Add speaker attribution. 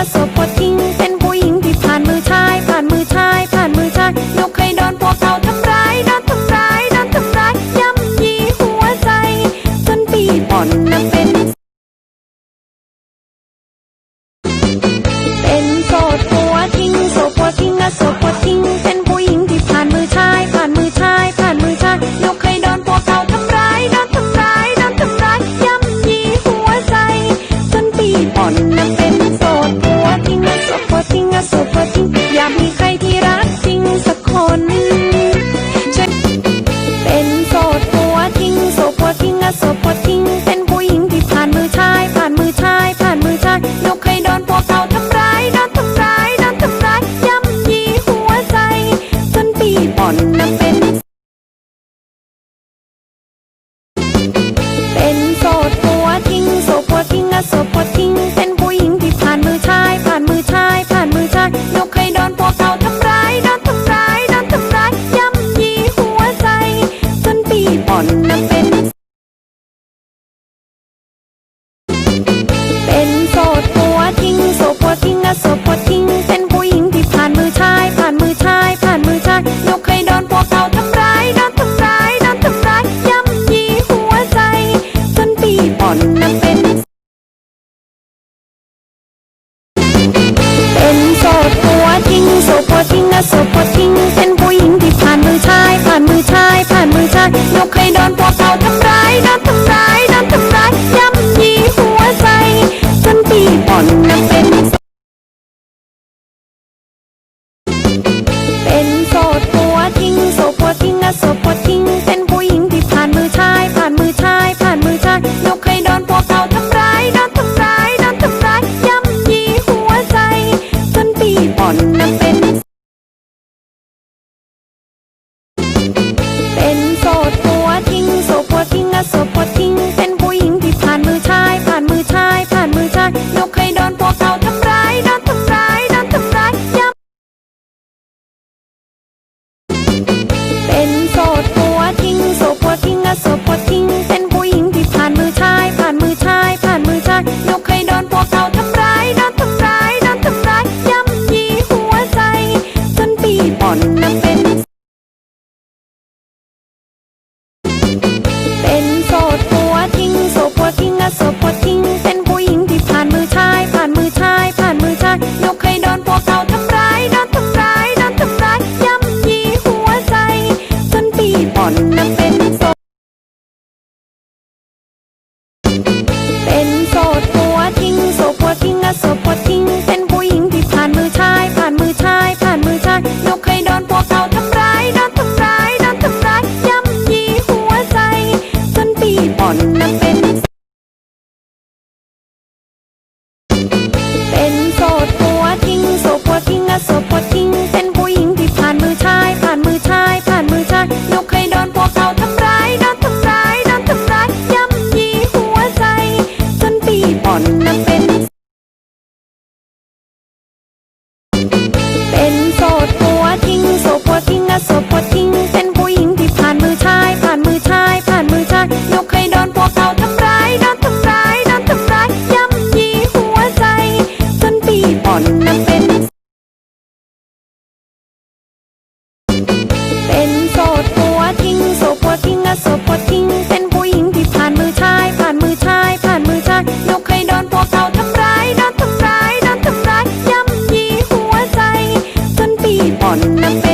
Speaker 1: paso por ละสบปวทิ้งเป็นผู้หญิงที่ผ่านมือชาย ผ่านมือชาย ผ่านมือชายยกให้โดนพวกเขาทำร้ายโดนทำร้ายโดนทำร้ายย่ำยีหัวใจ จนปีบ่อนนั้นเป็น เป็นโสดปวทิ้งโสดปวทิ้งละสบปวทิ้งเป็นผู้หญิงที่ผ่านมือชาย ผ่านมือชาย ผ่านมือชายยกให้โดนพวกเขาทำร้ายโดน ระสบกดทิ้ง เป็นผู้หญิงที่ผ่านมือชาย ผ่านมือชาย ผ่านมือชาย ยกให้โดนพวกเขาทำร้าย โดนทำร้าย โดนทำร้าย ย่ำยีหัวใจ จนปีบอนนั้นเป็น เป็นโสดผัวทิ้ง โสดผัวทิ้งโสดผัวทิ้ง เป็นผู้หญิงที่ผ่านมือชาย ผ่านมือชาย ผ่านมือชาย ยกให้โดนพวกเขาทำร้าย โดนทำร้าย โดนทำร้าย ย่ำยีหัวใจ จนปีบอนน้น Ven on.